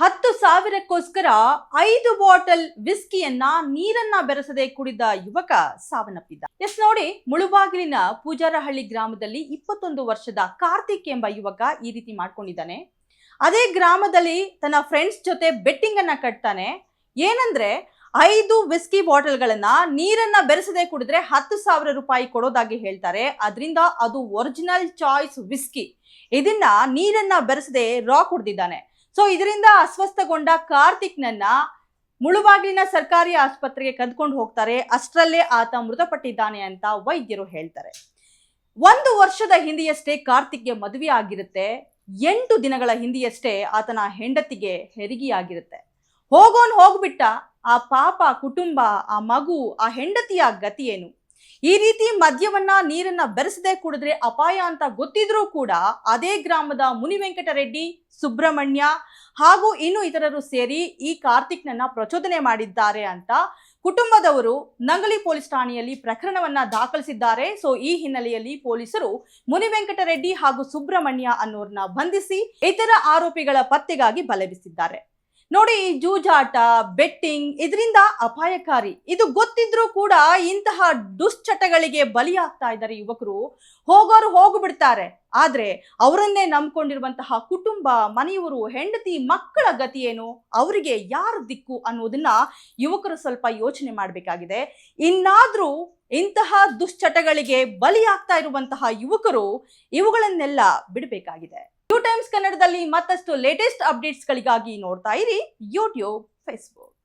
ಹತ್ತು ಸಾವಿರಕ್ಕೋಸ್ಕರ ಐದು ಬಾಟಲ್ ವಿಸ್ಕಿಯನ್ನ ನೀರನ್ನ ಬೆರೆಸದೆ ಕುಡಿದ ಯುವಕ ಸಾವನ್ನಪ್ಪಿದ್ದ. ಎಸ್ ನೋಡಿ, ಮುಳುಬಾಗಿಲಿನ ಪೂಜಾರಹಳ್ಳಿ ಗ್ರಾಮದಲ್ಲಿ ಇಪ್ಪತ್ತೊಂದು ವರ್ಷದ ಕಾರ್ತಿಕ್ ಎಂಬ ಯುವಕ ಈ ರೀತಿ ಮಾಡ್ಕೊಂಡಿದ್ದಾನೆ. ಅದೇ ಗ್ರಾಮದಲ್ಲಿ ತನ್ನ ಫ್ರೆಂಡ್ಸ್ ಜೊತೆ ಬೆಟ್ಟಿಂಗ್ ಅನ್ನ ಕಟ್ತಾನೆ. ಏನಂದ್ರೆ, ಐದು ವಿಸ್ಕಿ ಬಾಟಲ್ಗಳನ್ನ ನೀರನ್ನ ಬೆರೆಸದೆ ಕುಡಿದ್ರೆ ಹತ್ತು ಸಾವಿರ ರೂಪಾಯಿ ಕೊಡೋದಾಗಿ ಹೇಳ್ತಾರೆ. ಅದರಿಂದ ಅದು ಒರಿಜಿನಲ್ ಚಾಯ್ಸ್ ವಿಸ್ಕಿ ಇದನ್ನ ನೀರನ್ನ ಬೆರೆಸದೆ ರಾ ಕುಡ್ದಿದ್ದಾನೆ. ಸೊ ಇದರಿಂದ ಅಸ್ವಸ್ಥಗೊಂಡ ಕಾರ್ತಿಕ್ನನ್ನ ಮುಳುಬಾಗಿಲಿನ ಸರ್ಕಾರಿ ಆಸ್ಪತ್ರೆಗೆ ಕದ್ಕೊಂಡು ಹೋಗ್ತಾರೆ. ಅಷ್ಟರಲ್ಲೇ ಆತ ಮೃತಪಟ್ಟಿದ್ದಾನೆ ಅಂತ ವೈದ್ಯರು ಹೇಳ್ತಾರೆ. ಒಂದು ವರ್ಷದ ಹಿಂದೆಯಷ್ಟೇ ಕಾರ್ತಿಕ್ಗೆ ಮದುವೆ ಆಗಿರುತ್ತೆ. ಎಂಟು ದಿನಗಳ ಹಿಂದೆಯಷ್ಟೇ ಆತನ ಹೆಂಡತಿಗೆ ಹೆರಿಗೆಯಾಗಿರುತ್ತೆ. ಹೋಗೋನ್ ಹೋಗ್ಬಿಟ್ಟ. ಆ ಪಾಪ, ಕುಟುಂಬ, ಆ ಮಗು, ಆ ಹೆಂಡತಿಯ ಗತಿಯೇನು ಈ ರೀತಿ ಮದ್ಯವನ್ನ ನೀರನ್ನ ಬೆರೆಸದೆ ಕುಡಿದ್ರೆ ಅಪಾಯ ಅಂತ ಗೊತ್ತಿದ್ರೂ ಕೂಡ ಅದೇ ಗ್ರಾಮದ ಮುನಿವೆಂಕಟರೆಡ್ಡಿ ಸುಬ್ರಹ್ಮಣ್ಯ ಹಾಗೂ ಇನ್ನು ಇತರರು ಸೇರಿ ಈ ಕಾರ್ತಿಕ್ನನ್ನ ಪ್ರಚೋದನೆ ಮಾಡಿದ್ದಾರೆ ಅಂತ ಕುಟುಂಬದವರು ನಂಗಲಿ ಪೊಲೀಸ್ ಠಾಣೆಯಲ್ಲಿ ಪ್ರಕರಣವನ್ನ ದಾಖಲಿಸಿದ್ದಾರೆ. ಸೊ, ಈ ಹಿನ್ನೆಲೆಯಲ್ಲಿ ಪೊಲೀಸರು ಮುನಿವೆಂಕಟರೆಡ್ಡಿ ಹಾಗೂ ಸುಬ್ರಹ್ಮಣ್ಯ ಅನ್ನೋರ್ನ ಬಂಧಿಸಿ ಇತರ ಆರೋಪಿಗಳ ಪತ್ತೆಗಾಗಿ ಬಲೆ ಬೀಸಿದ್ದಾರೆ. ನೋಡಿ, ಈ ಜೂಜಾಟ, ಬೆಟ್ಟಿಂಗ್ ಇದರಿಂದ ಅಪಾಯಕಾರಿ. ಇದು ಗೊತ್ತಿದ್ರೂ ಕೂಡ ಇಂತಹ ದುಶ್ಚಟಗಳಿಗೆ ಬಲಿಯಾಗ್ತಾ ಇದ್ದಾರೆ ಯುವಕರು. ಹೋಗೋರು ಹೋಗ್ಬಿಡ್ತಾರೆ. ಆದ್ರೆ ಅವರನ್ನೇ ನಂಬ್ಕೊಂಡಿರುವಂತಹ ಕುಟುಂಬ, ಮನೆಯವರು, ಹೆಂಡತಿ, ಮಕ್ಕಳ ಗತಿ ಏನು? ಅವರಿಗೆ ಯಾರು ದಿಕ್ಕು ಅನ್ನೋದನ್ನ ಯುವಕರು ಸ್ವಲ್ಪ ಯೋಚನೆ ಮಾಡಬೇಕಾಗಿದೆ. ಇನ್ನಾದ್ರೂ ಇಂತಹ ದುಶ್ಚಟಗಳಿಗೆ ಬಲಿಯಾಗ್ತಾ ಇರುವಂತಹ ಯುವಕರು ಇವುಗಳನ್ನೆಲ್ಲ ಬಿಡಬೇಕಾಗಿದೆ. ಟೈಮ್ಸ್ ಕನ್ನಡದಲ್ಲಿ ಮತ್ತಷ್ಟು ಲೇಟೆಸ್ಟ್ ಅಪ್ಡೇಟ್ಸ್ಗಳಿಗಾಗಿ ನೋಡ್ತಾ ಇರಿ ಯೂಟ್ಯೂಬ್ ಫೇಸ್ಬುಕ್